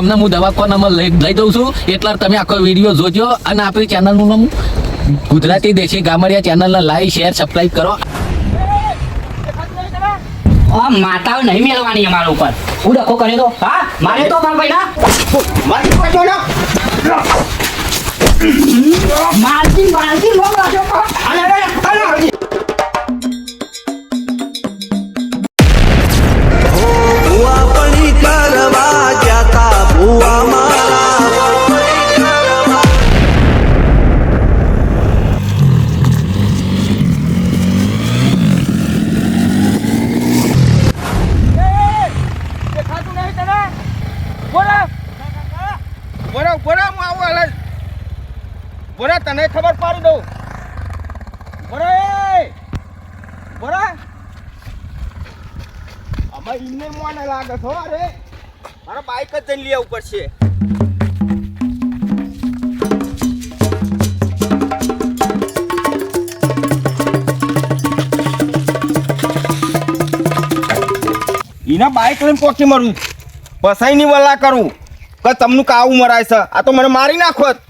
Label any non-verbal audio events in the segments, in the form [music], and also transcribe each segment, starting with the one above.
અમને હું દવાખાનામાં લઈ લઈ દઉં છું. એટલે તમે આખો વીડિયો જોજો અને આપણી ચેનલનું નામ ગુજરાતી દેશી ગામડિયા ચેનલને લાઈક શેર સબસ્ક્રાઈબ કરો. માતાઓ નહીં મેળવાની અમારા ઉપર. હું ડખો કર્યો તો? હા? મારે તો મારા ભાઈના? મારતી મારતી અમે ઇમને મોને લાગે છો અરે. મારા બાઈક જ જઈને લઈ આવવું પડશે. એના બાઈક લઈને પોકી મરું પસાઈ ની વલ્લા કરું. કે તમનું કાવું મરાય છે. આ તો મને મારી નાખોત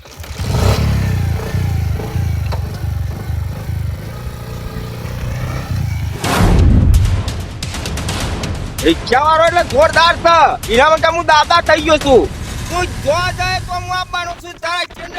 રિક્ષા વાળો એટલે જોરદાર છે. એના માટે હું દાદા થઈ ગયો છું. તું જો જાય તો હું આપવાનો છું. તારા ચેન્ડ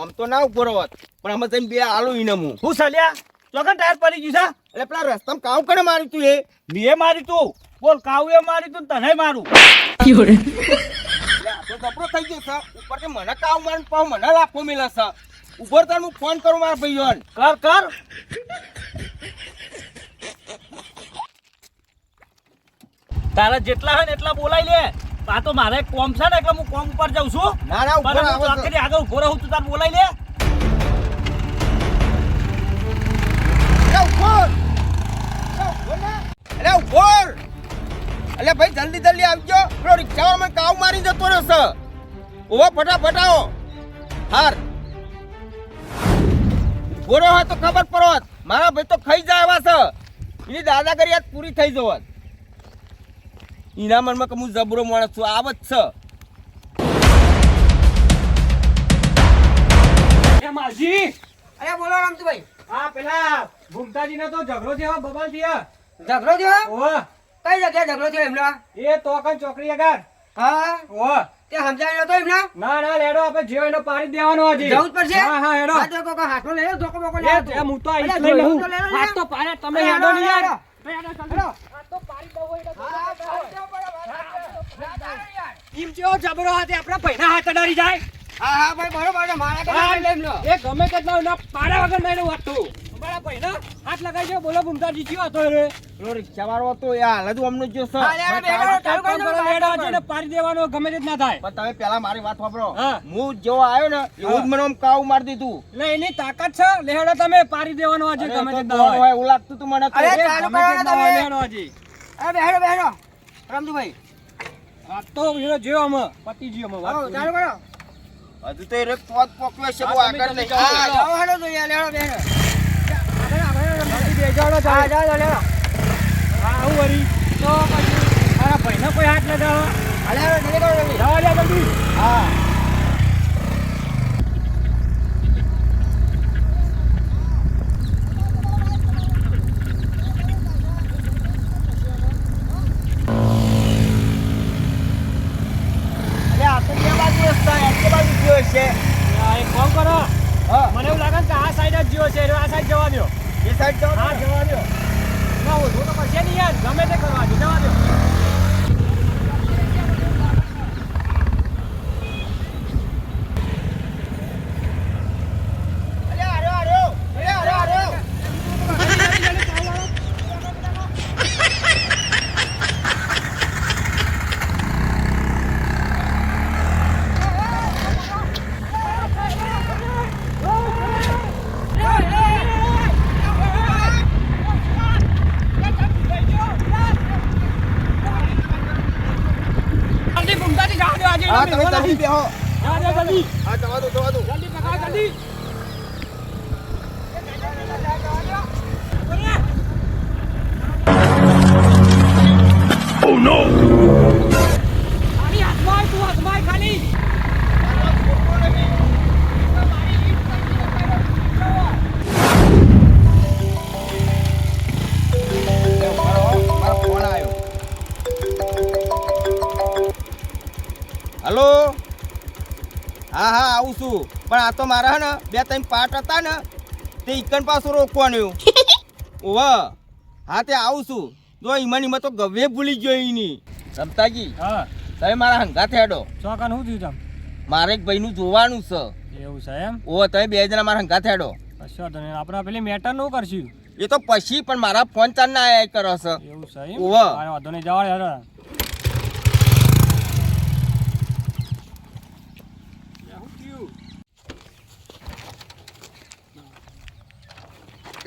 આમ તો ના ઊભો રહો પણ અમે તમે બે આલુ ઈને હું ચાલ્યા સલ્યા? ચોકન ટાયર પડી ગયું છે. એટલે પેલા રસ્તામાં કાવ કણે મારી તું એ? મેં મારી તું. બોલ કાવ્ય મારી તું તને મારું કપડો થઈ ગયો છે. ઉપરથી મને કાવ મારું પાવ મને લાફો મિલે છે. ઉપર તાર હું ફોન કરું મારા ભાઈઓને. કર કર. તારા જેટલા હોય ને એટલા બોલાઈ લે. આ તો મારે કોમ છે ને એટલે હું કોમ ઉપર જાઉં છું. ના ના ઉપર હું આગળ ઊભો રહું તું તાર બોલાઈ લે. ઉપર એટલે ઉપર એટલે ભાઈ જલ્દી જલ્દી આવજો. પેલો રિક્ષાવાળો મને કાવ મારી જતો રહેશે. ઓવો ફટાફટ આવો હાર. ગોરો હોય તો ખબર પડોત મારા ભાઈ તો ખાઈ જાય એવા છે. એની દાદાગરી આજ પૂરી થઈ જવત એના મનમાં કે હું જબરો માણસ છું આવત છે. એ માજી. અરે બોલો રામતુભાઈ હા પેલા ભૂમતાજી તો ઝઘડો થયો બબાલ થયા. ઝઘડો થયો? ઓહ. કઈ જગ્યાએ ઝઘડો થયો એમનો? એ તો કન ચોકડી આગળ. હા? ઓહ. તે સમજાય નતો એમને? ના ના લેડો આપણે જેવો એનો પાડી દેવાનો હજી. જવું પડશે? હા હા હેડો. આ તો કોકો હાથમાં લઈ લો ધોકો બોકો એ લઈ લો તે હું તો આઈ તો લઈ લો ને. હાથ તો પાડ્યા તમે હેડો, નહીં યાર. હેડો. ઈમ જેવો જબરો હાથે આપણા પૈના હાથ અડાડી જાય. હા હા ભાઈ બરોબર મારા લઈ એ ગમે તેટલા એના પાડા વગર મેં વાતું હાથ લગાઈ જો બોલો ભૂમતાજી કયો હતો હતો એ હાલ જ અમને પાડી દેવાનો ગમે તે ના થાય. પણ તમે પેલા મારી વાત સાંભળો. હું. જેવો આવ્યો ને એવું જ મને આમ કાવ મારી દીધું. એટલે એની તાકાત છે? લેડો તમે પાડી દેવાનો આજે ગમે તો તે ના હોય. એવું લાગતું તું મને અરે, એ ચાલુ કરો તમે. આજે. અરે બેહડો બેહેડો રામતુભાઈ આ તો વીરો જેવો અમે પતિ અમે વાત ચાલુ કરો. હજુ તો એ પોત પોકવે છે બહુ આગળ નહીં. જાઓ, હા, હેડો તો યાર લેડો બેહેડો બેસાડો તમે. હા જાઓ લેડો હા, આવું વળી. તો પછી મારા ભાઈને કોઈ હાથ લગાવો. હા લેડો જલ્દી કરો જલ્દી જવા દે જલ્દી. હા આ તો તો. આ. હા, મને એવું લાગે ને કે આ સાઈડ જ જીવો છે આ સાઈડ જવા દ્યો. એ સાઈડ હા ને. જવા દો ના, ઓછું તો પછી નહીં યાર ગમે તે કરવા દો જવા દ્યો. અરે, આર્યો, આર્યો. અરે, આર્યો, આર્યો. જલ્દી બેહો જા, જલ્દી હા જવા દો જવા દો જલ્દી પકડ જલ્દી આની પણ આ તો મારા હે ને બે ત્રણ પાર્ટ હતા ને તે ઇકન પાછું રોકવાનું [laughs] ઓવ હા તે આવું છું. જો ઈમન ઈમાં તો ગવે ભૂલી ગયો એની. રમતાજી હા. તમે મારા હંગા થેડો ચોકાન શું થયું તમે? મારે એક ભાઈનું જોવાનું છે. એવું છે એમ? ઓહ તમે બે જણા મારા હંગા થેડો કશો નહીં આપણે પેલી મેટરનું કરશું. એ તો પછી પણ મારા ફોન ચાર ના આયા કરો છે. એવું છે એમ? વાંધો નહીં જવા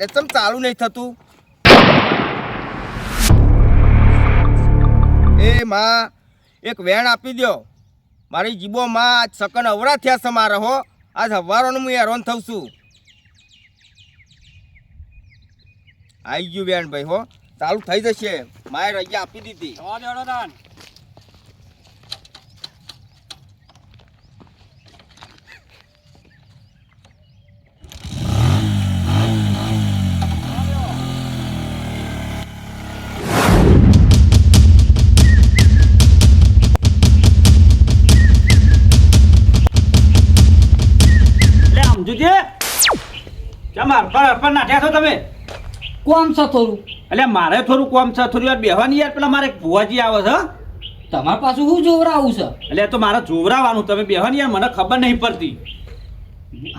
એ ચમ ચાલુ નહીં થતું. એ માં, એક વેણ આપી દો મારી જીબો માં આજ સકન અવરા થયા છે મારે હો. આજ હવારોનું હું હેરોન થઉં છું. આવી ગયું વેણ ભાઈ હો. ચાલુ થઈ જશે. માએ રજા આપી દીધી. જવા દેડો પર પર નાઠ્યા છો તમે? કોમ છે થોડું? એટલે મારે થોડું કોમ છે થોડી વાર બેહવાની યાર પેલા મારે ભુવાજી આવે છે તમાર પાછું શું જોવરાવું છે? એટલે તો મારે જોવરાવાનું તમે બેહવાની યાર મને ખબર નહીં પડતી.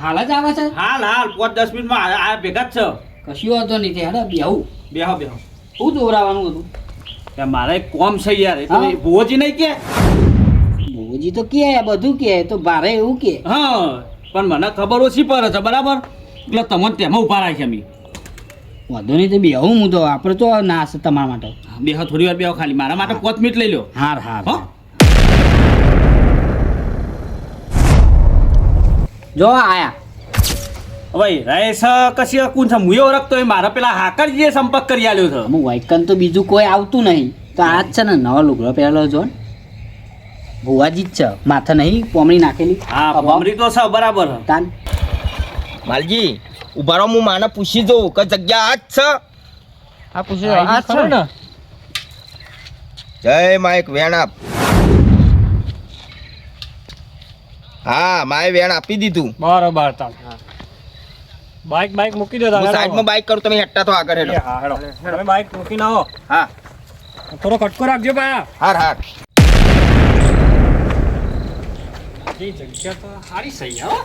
હાલ જ આવે છે? હાલ હાલ પાંચ દસ મિનિટમાં આ ભેગા જ છે. કશું વાંધો નહીં તે હેડો બેહું. બેહો બેહો. શું જોવરાવાનું હતું? મારે કોમ છે યાર એ તો ભુવાજી નહીં કે? ભુવાજી તો કે બધું કે તો ભારે એવું કે. હા. પણ મને ખબર ઓછી પડે છે બરાબર? એટલે તમને તેમાં ઊભા રાખી અમે. વાંધો નહીં તો બે હું હું તો. આપણે તો ના છે તમારા માટે. બે હા થોડી વાર બે ખાલી. મારા માટે મિનિટ લઈ લો હાર હાર હો? જો આયા. ભાઈ રહેશ કશી કુન છે? મુયો ઓળખતો એ મારા પેલા હાકરજીએ સંપર્ક કરી આલ્યો છે. હું વાઇકન તો બીજું કોઈ આવતું નહીં. તો આ જ છે ને નવો લુગડો પહેરેલો જો ને ભુવાજી જ છે. માથે નહીં પોમણી નાખેલી. હા અભાવ. તો છે બરાબર. તાન. માલજી ઊભા રહો હું માને પૂછી જોઉં કે જગ્યા આ જ છે? આ પૂછી આ છે ને? જય માં એક વેણ આપ હા માય વેણ આપી દીધું. બરોબર તાન. બાઈક બાઈક મૂકી દો હું સાઈડમાં બાઈક કરું તમે હેઠતા તો આગળ હા હેડો તમે બાઈક મૂકીને આવો. હા. થોડો કટકો રાખજો ભાઈ હાર હાર. જગ્યા તો સારી સહી હો.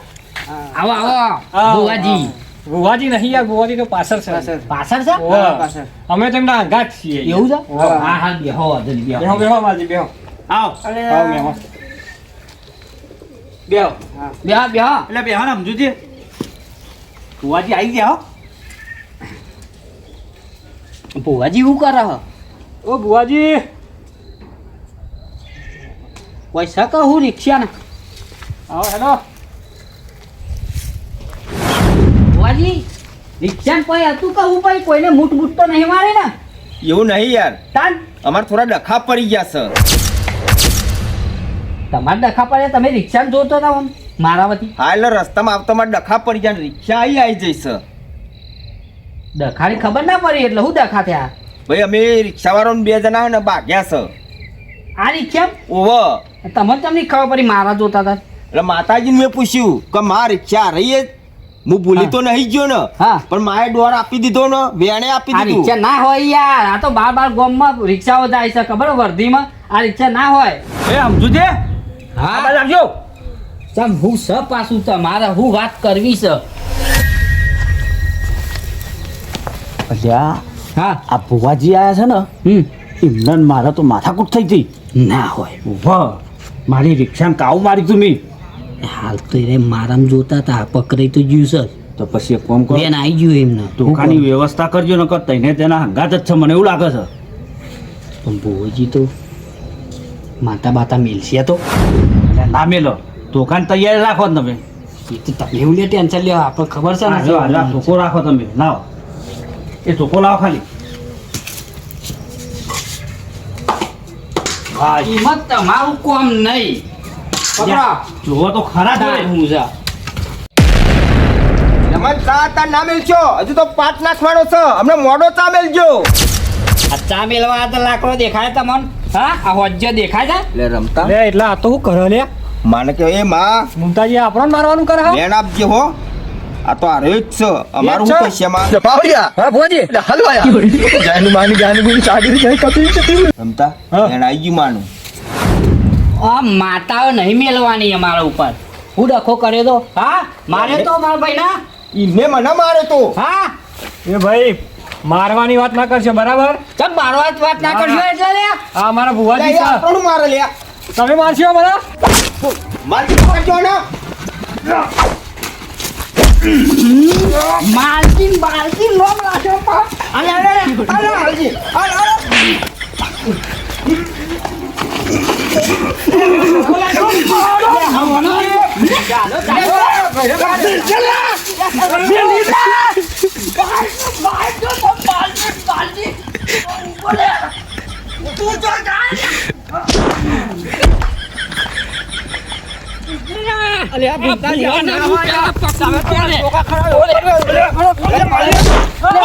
આવો આવો ભુવાજી. ભુવાજી નહીં યાર ભુવાજી તો પાછળ છે. પાછળ છે. અમે તેમના આઘાત છીએ એવું છે? હા. હા બેહો વાંધો બેહો. બેહો બેહો માજી બેહો. આવ. અલે. આવ બેહો. બેહો. બેહો બેહો. એટલે બેહો ને સમજુજી ભુવાજી આવી ગયા હો. ભુવાજી શું કરે હ? ઓ ભુવાજી. પૈસા કહું રિક્ષા ને આવો હેલો. ભુવાજી રિક્ષા કોઈ હતું કહું કોઈ? કોઈને મૂઠ મૂઠ તો નહીં મારે ને? એવું નહીં યાર. તાન. અમારે થોડા ડખા પડી ગયા છે. તમારે ડખા પડે તમે રિક્ષા જોતો હતા આમ મારા વતી. હા એટલે રસ્તામાં આવતા મારે ડખા પડી ગયા ને રિક્ષા આવી આવી જઈશ ડખાની ખબર ના પડી એટલે હું ડખા થયા? ભાઈ અમે રિક્ષાવાળાને બે જણા ને ભાગ્યા છે. આ રિક્ષા ઓવ તમને તમને ખબર પડી મારા જોતા હતા. એટલે માતાજીને મેં પૂછ્યું કે માં રિક્ષા રહીએ હું ભૂલી તો નહીં ગયો ને. હા. પણ માએ ડોર આપી દીધો ને વેણે આપી દીધું. રિક્ષા ના હોય યાર. આ તો બાર બાર ગામમાં રિક્ષાઓ જાય છે ખબર હે? વર્ધીમાં? આ રિક્ષા ના હોય. એ સમજુજે હા? આબાદ આવજો. ચમ હું સ પાછું તમારે હું વાત કરવી છે? અલ્યા હા. આ ભુવાજી આયા છે ને હમ. એમને મારા મારે તો માથાકૂટ થઈ હતી ના હોય. વાહ મારી રિક્ષાને કાવ મારી તું મેં. હાલ તો એ મારામ જોતા હતા. પકડાઈ તો ગયું સર તો પછી એક કામ કરો. બેન આવી ગયું એમને. દુકાનની વ્યવસ્થા કરજો નકર તઈને તેના હંગાત જ છે. મને એવું લાગે છે. પણ ભોજી તો માતા બાતા મેલશે તો. ના મેલો. દુકાન તૈયાર રાખો તમે. એ તો તમે એવું લે ટેન્શન લેવા આપણે ખબર છે ને ચોખ્ખો રાખો તમે. લાવો. એ ચોખ્ખો લાવો ખાલી. એમાં તમારું કોમ નહીં. તો ખરા જોડે. હું છે એમાં ચા તાર ના મેલશો હજુ તો પાંચ નાખવાનો છે. હમણાં મોડો ચા મેલજો. આ ચા મેલવા તો લાકડો દેખાય તમને. હા આ હોજ્જો દેખાય છે. લે રમતા. લે એટલે આ તો હું કરો લે? માને કે એ માં. મુમતાજી આપણને મારવાનું કરે લેણ આપજે હો. આ તો આ જ છે. અમારું શું કહેશે માં. હા ભોજી [laughs] રમતા ગયું માનું. આ માતાઓ નહીં મેલવાની અમારા ઉપર. હું ડખો કર્યો તો? હા? મારે તો મારા ભાઈ ના ઈને મને મારે તો. હા? એ ભાઈ મારવાની વાત ના કરશો બરાબર? ચમ મારવાની વાત ના કરશો એટલે લે હા મારા ભુવાજી છે. આપણું મારે લે તમે મારશો મને મારી પકડજો ને માલકીન બાલકીન અરે અરે પણ અલે અલે અલે અલે હાલજી. અલે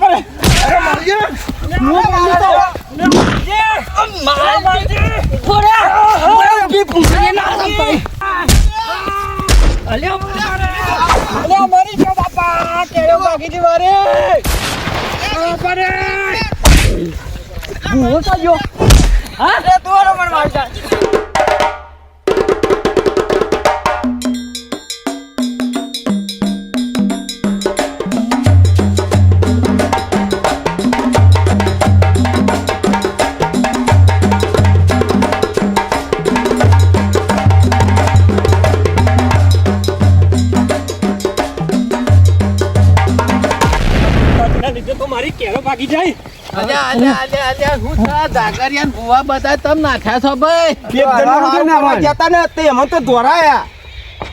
અલે એના તો જાય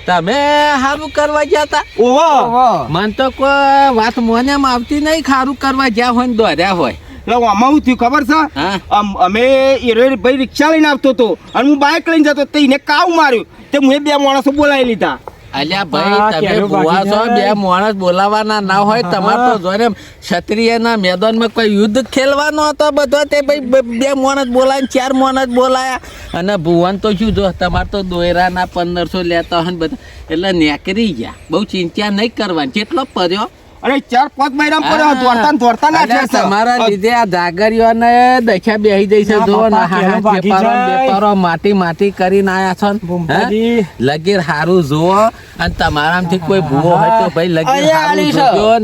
તમે સારું કરવા ગયા તા ઓહો. મન તો કોઈ વાત મોને આવતી નહીં ખારું કરવા જ્યાં હોય ને દોર્યા હોય. એટલે આમાં શું થયું ખબર છે? અમે એ ભાઈ રિક્ષા લઈને આવતો હતો અને હું બાઇક લઈને જતો તો એને કાવ માર્યું. તે મેં બે માણસો બોલાવી લીધા. અલ્યા ભાઈ તમે ભુવા છો બે માણસ બોલાવાના ના હોય તમારે તો જોને ક્ષત્રિયના મેદાનમાં કોઈ યુદ્ધ ખેલવાનો હતો બધો? તે ભાઈ બે માણસ બોલાય ચાર માણસ બોલાયા. અને ભુવન તો શું જો તમારે તો દોયરાના પંદરસો લેતા હોય બધા. એટલે નેકરી ગયા. બહુ ચિંતા નહીં કરવાની. જેટલો પડ્યો અને ચાર પાંચ મહિના પડ્યો દોડતા ને દોડતા અલ્યા, છે. તમારા લીધે આ જાગરીઓને દખ્યા બેહી જઈ છે ના, જો ને વેપારો ને માટી માટી કરીને આયા છો ને લગીર હારું જુઓ અને તમારામાંથી કોઈ ભૂવો હોય તો ભાઈ લગીર હારું આલી છે. જોજો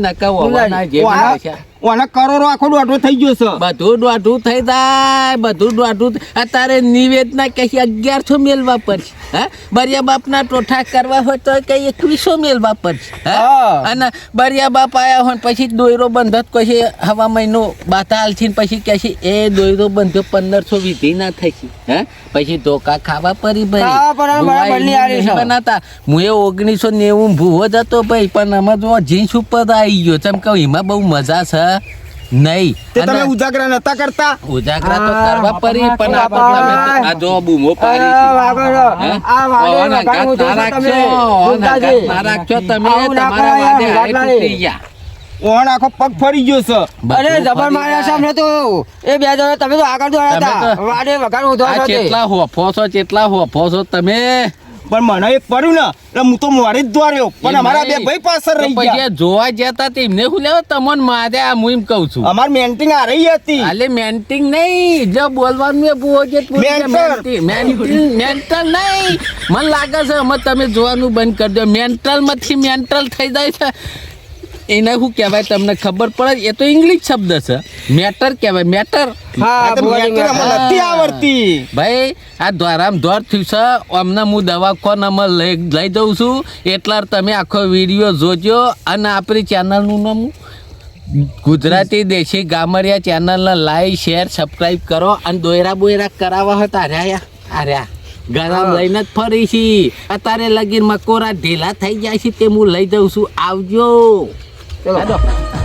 ના જે છે. ઓના કરોડો આખો દોઢો થઈ ગયો છે. બધું દોઢું થઈ જાય બધું દોઢું અત્યારે નિવેદના કઈ અગિયારસો મેલવા પડશે હા? બરિયા બાપના ટોઠા કરવા હોય તો કઈ એકવીસો મેલવા પડશે હા. અને બરિયા બાપ આયા હોય પછી દોયરો બંધત પછી હવા મહિનો બાતાલથી પછી કે છે એ દોયરો બંધ પંદરસો વિધિ ના થઈ હા? પછી ધોકા ખાવા પડી ભાઈ. બનાતા હું એ ઓગણીસો નેવું ભૂવો જ હતો ભાઈ પણ આમાં જો જીન્સ ઉપર આવી ગયો. ચમ કહું એમાં બહુ મજા છે. નહીં તે તમે ઉજાગરા નતા કરતા ઉજાગરા તો કરવા પડી પણ આ તો બાપા. તમે તો- આ જો બૂમો પાડી છે. હે? ના રાખશો, ઓન હંગાત ના રાખશો તમે તમારા વાદે હાય ગયા. ઓણ આખો પગ ફરી ગયો છે. તો એ બે જણા તમે તો આગળ તમે તો- વાડે વગાડ આ કેટલા હોફો છો કેટલા હોફો છો તમે પણ મને એક પડ્યું ને એટલે હું તો મારી જ દોડ્યો પણ અમારા બે ભાઈ પાછળ રહી ગયા. જોવા જતા તેમને શું લેવા? તમને મારે આ હું એમ કહું છું. અમાર મેન્ટિંગ આ રહી હતી. એટલે મેન્ટિંગ નહીં. જો બોલવાનું એ બહુ જ મેન્ટિંગ મેન્ટલ નહીં. મને લાગે છે અમે તમે જોવાનું બંધ કરી દો. મેન્ટલમાંથી મેન્ટલ થઈ જાય છે. એને શું કહેવાય તમને ખબર પડે એ તો ઇંગ્લિશ શબ્દ છે. મેટર કહેવાય મેટર. નથી આવડતી. ભાઈ આ દ્વારામ દ્વાર થયું છે. અમને હું દવાખાનામાં લઈ લઈ જઉં છું. એટલા તમે આખો વીડિયો જોજો અને આપણી ચેનલનું નામ ગુજરાતી દેશી ગામરિયા ચેનલને લાઈક શેર સબસ્ક્રાઇબ કરો અને દોયરા બોયરા કરાવવા હતા આર્યા આર્યા ગરમ લઈને જ ફરી છી અત્યારે લગીન મકોરા ઢીલા થઈ જાય છે તે હું લઈ જઉં છું. આવજો. ચલો